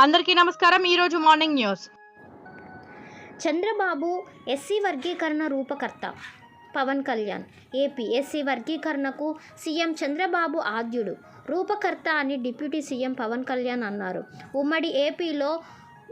అందరికీ నమస్కారం. ఈరోజు మార్నింగ్ న్యూస్. చంద్రబాబు ఎస్సీ వర్గీకరణ రూపకర్త. పవన్ కళ్యాణ్ ఏపీ ఎస్సీ వర్గీకరణకు సీఎం చంద్రబాబు ఆద్యుడు. రూపకర్త అని డిప్యూటీ సీఎం పవన్ కళ్యాణ్ అన్నారు. ఉమ్మడి ఏపీలో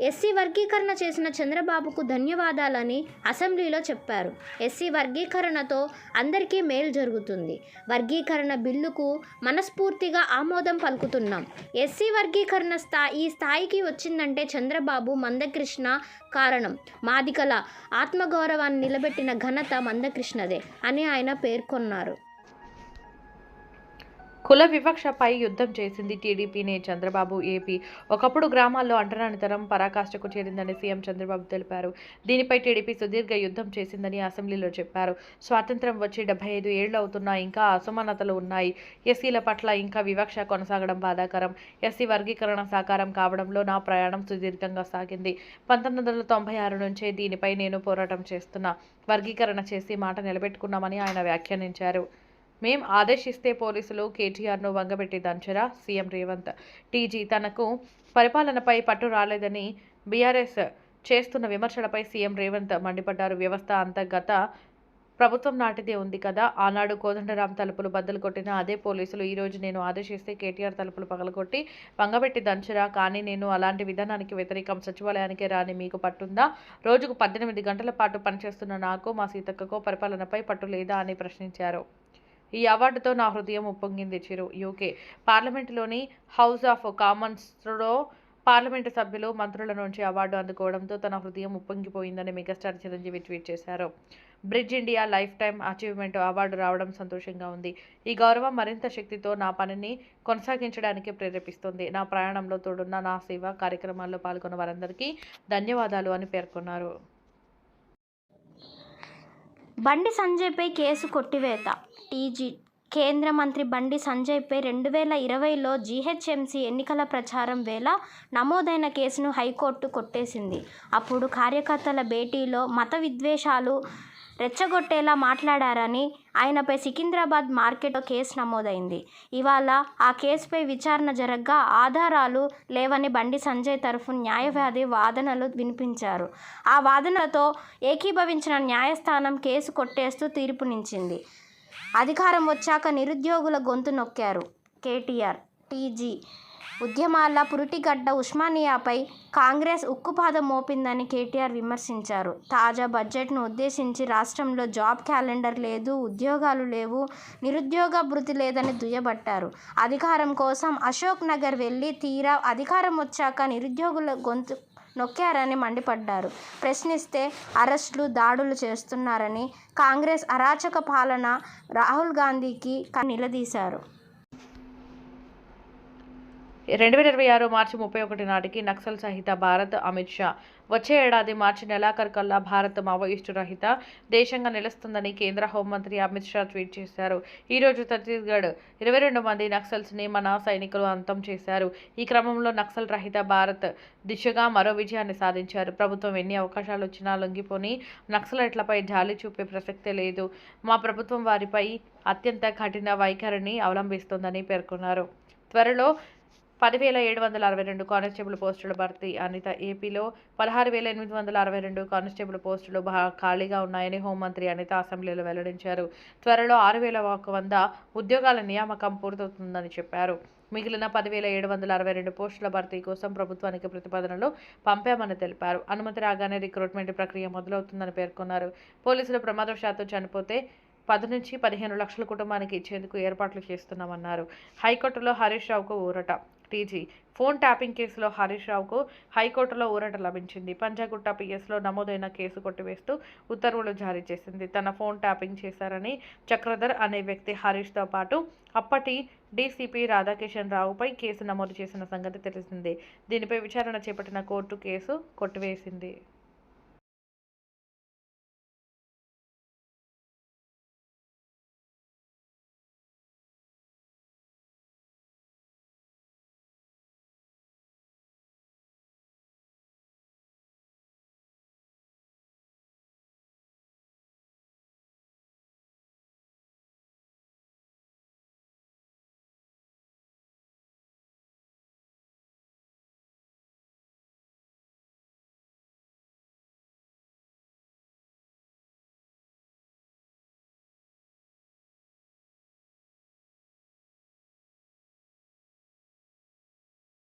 ఎస్సీ వర్గీకరణ చేసిన చంద్రబాబుకు ధన్యవాదాలని అసెంబ్లీలో చెప్పారు. ఎస్సీ వర్గీకరణతో అందరికీ మేలు జరుగుతుంది. వర్గీకరణ బిల్లుకు మనస్ఫూర్తిగా ఆమోదం పలుకుతున్నాం. ఎస్సీ వర్గీకరణ స్థా ఈ స్థాయికి వచ్చిందంటే చంద్రబాబు మందకృష్ణ కారణం. మాదికల ఆత్మగౌరవాన్ని నిలబెట్టిన ఘనత మందకృష్ణదే అని ఆయన పేర్కొన్నారు. కుల వివక్షపై యుద్ధం చేసింది టీడీపీనే. చంద్రబాబు ఏపీ ఒకప్పుడు గ్రామాల్లో అంటరానితనం పరాకాష్ఠకు చేరిందని సీఎం చంద్రబాబు తెలిపారు. దీనిపై టీడీపీ సుదీర్ఘ యుద్ధం చేసిందని అసెంబ్లీలో చెప్పారు. స్వాతంత్రం వచ్చి డెబ్బై ఐదు ఏళ్ళు అవుతున్నా ఇంకా అసమానతలు ఉన్నాయి. ఎస్సీల పట్ల ఇంకా వివక్ష కొనసాగడం బాధాకరం. ఎస్సీ వర్గీకరణ సాకారం కావడంలో నా ప్రయాణం సుదీర్ఘంగా సాగింది. పంతొమ్మిది వందల తొంభై ఆరు నుంచే దీనిపై నేను పోరాటం చేస్తున్నా. వర్గీకరణ చేసి మాట నిలబెట్టుకున్నామని ఆయన వ్యాఖ్యానించారు. మేం ఆదేశిస్తే పోలీసులు కేటీఆర్ను వంగబెట్టి దంచరా సీఎం రేవంత్. టీజీ తనకు పరిపాలనపై పట్టు రాలేదని బీఆర్ఎస్ చేస్తున్న విమర్శలపై సీఎం రేవంత్ మండిపడ్డారు. వ్యవస్థ అంతర్గత ప్రభుత్వం నాటిదే ఉంది కదా. ఆనాడు కోదండరాం తలుపులు బద్దలు కొట్టిన అదే పోలీసులు ఈరోజు నేను ఆదేశిస్తే కేటీఆర్ తలుపులు పగలగొట్టి వంగబెట్టి దంచరా. కానీ నేను అలాంటి విధానానికి వ్యతిరేకం సచివాలయానికి రాని మీకు పట్టుందా? రోజుకు పద్దెనిమిది గంటల పాటు పనిచేస్తున్న నాకు మా సీతక్కకో పరిపాలనపై పట్టు లేదా అని ప్రశ్నించారు. ఈ అవార్డుతో నా హృదయం ఉప్పొంగింది చిరు. యూకే పార్లమెంటులోని హౌస్ ఆఫ్ కామన్స్లో పార్లమెంటు సభ్యులు మంత్రుల నుంచి అవార్డు అందుకోవడంతో తన హృదయం ఉప్పొంగిపోయిందని మెగాస్టార్ చిరంజీవి ట్వీట్ చేశారు. Bridge India lifetime achievement award రావడం సంతోషంగా ఉంది. ఈ గౌరవం మరింత శక్తితో నా పనిని కొనసాగించడానికి ప్రేరేపిస్తుంది. నా ప్రయాణంలో తోడున్న నా సేవా కార్యక్రమాల్లో పాల్గొన్న వారందరికీ ధన్యవాదాలు అని పేర్కొన్నారు. బండి సంజయ్పై కేసు కొట్టివేత. టీజీ కేంద్ర మంత్రి బండి సంజయ్పై రెండు వేల ఇరవైలో జీహెచ్ఎంసీ ఎన్నికల ప్రచారం వేళ నమోదైన కేసును హైకోర్టు కొట్టేసింది. అప్పుడు కార్యకర్తల భేటీలో మత విద్వేషాలు రెచ్చగొట్టేలా మాట్లాడారని ఆయనపై సికింద్రాబాద్ మార్కెట్లో కేసు నమోదైంది. ఇవాళ ఆ కేసుపై విచారణ జరగ్గా ఆధారాలు లేవని బండి సంజయ్ తరఫు న్యాయవాది వాదనలు వినిపించారు. ఆ వాదనలతో ఏకీభవించిన న్యాయస్థానం కేసు కొట్టేస్తూ తీర్పునిచ్చింది అధికారం వచ్చాక నిరుద్యోగుల గొంతు నొక్కారు. కేటీఆర్ టీజీ ఉద్యమాల పురిటిగడ్డ ఉస్మానియాపై కాంగ్రెస్ ఉక్కుపాదం మోపిందని కేటీఆర్ విమర్శించారు. తాజా బడ్జెట్ను ఉద్దేశించి రాష్ట్రంలో జాబ్ క్యాలెండర్ లేదు ఉద్యోగాలు లేవు నిరుద్యోగ భృతి లేదని దుయ్యబట్టారు. అధికారం కోసం అశోక్ నగర్ వెళ్ళి తీరా అధికారం వచ్చాక నిరుద్యోగుల గొంతు నొక్కారని మండిపడ్డారు. ప్రశ్నిస్తే అరెస్టులు దాడులు చేస్తున్నారని కాంగ్రెస్ అరాచక పాలన రాహుల్ గాంధీకి నిలదీశారు. రెండు వేల ఇరవై ఆరు మార్చి ముప్పై ఒకటి నాటికి నక్సల్ సహిత భారత్ అమిత్ షా. వచ్చే ఏడాది మార్చి నెలాఖరు కల్లా భారత్ మావోయిస్టు రహిత దేశంగా నిలుస్తుందని కేంద్ర హోంమంత్రి అమిత్ షా ట్వీట్ చేశారు. ఈరోజు ఛత్తీస్గఢ్ ఇరవై రెండు మంది నక్సల్స్ని మన సైనికులు అంతం చేశారు. ఈ క్రమంలో నక్సల్ రహిత భారత్ దిశగా మరో విజయాన్ని సాధించారు. ప్రభుత్వం ఎన్ని అవకాశాలు వచ్చినా లొంగిపోని నక్సలైట్లపై జాలి చూపే ప్రసక్తే లేదు. మా ప్రభుత్వం వారిపై అత్యంత కఠిన వైఖరిని అవలంబిస్తోందని పేర్కొన్నారు. త్వరలో పదివేల ఏడు వందల అరవై రెండు కానిస్టేబుల్ పోస్టుల భర్తీ. అనిత ఏపీలో పదహారు వేల ఎనిమిది వందల అరవై రెండు కానిస్టేబుల్ పోస్టులు ఖాళీగా ఉన్నాయని హోంమంత్రి అనిత అసెంబ్లీలో వెల్లడించారు. త్వరలో ఆరు వేల ఒక వంద ఉద్యోగాల నియామకం పూర్తవుతుందని చెప్పారు. మిగిలిన పదివేల ఏడు వందల అరవై రెండు పోస్టుల భర్తీ కోసం ప్రభుత్వానికి ప్రతిపాదనలు పంపామని తెలిపారు. అనుమతి రాగానే రిక్రూట్మెంట్ ప్రక్రియ మొదలవుతుందని పేర్కొన్నారు. పోలీసులు ప్రమాదవశాత్తు చనిపోతే పది నుంచి పదిహేను లక్షల కుటుంబానికి ఇచ్చేందుకు ఏర్పాట్లు చేస్తున్నామన్నారు. హైకోర్టులో హరీష్ రావుకు ఊరట. టీజీ ఫోన్ ట్యాపింగ్ కేసులో హరీష్ రావుకు హైకోర్టులో ఊరట లభించింది. పంజాగుట్ట పిఎస్లో నమోదైన కేసు కొట్టివేస్తూ ఉత్తర్వులు జారీ చేసింది. తన ఫోన్ ట్యాపింగ్ చేశారని చక్రధర్ అనే వ్యక్తి హరీష్తో పాటు అప్పటి డీసీపీ రాధాకిషన్ రావుపై కేసు నమోదు చేసిన సంగతి తెలిసిందే. దీనిపై విచారణ చేపట్టిన కోర్టు కేసు కొట్టివేసింది.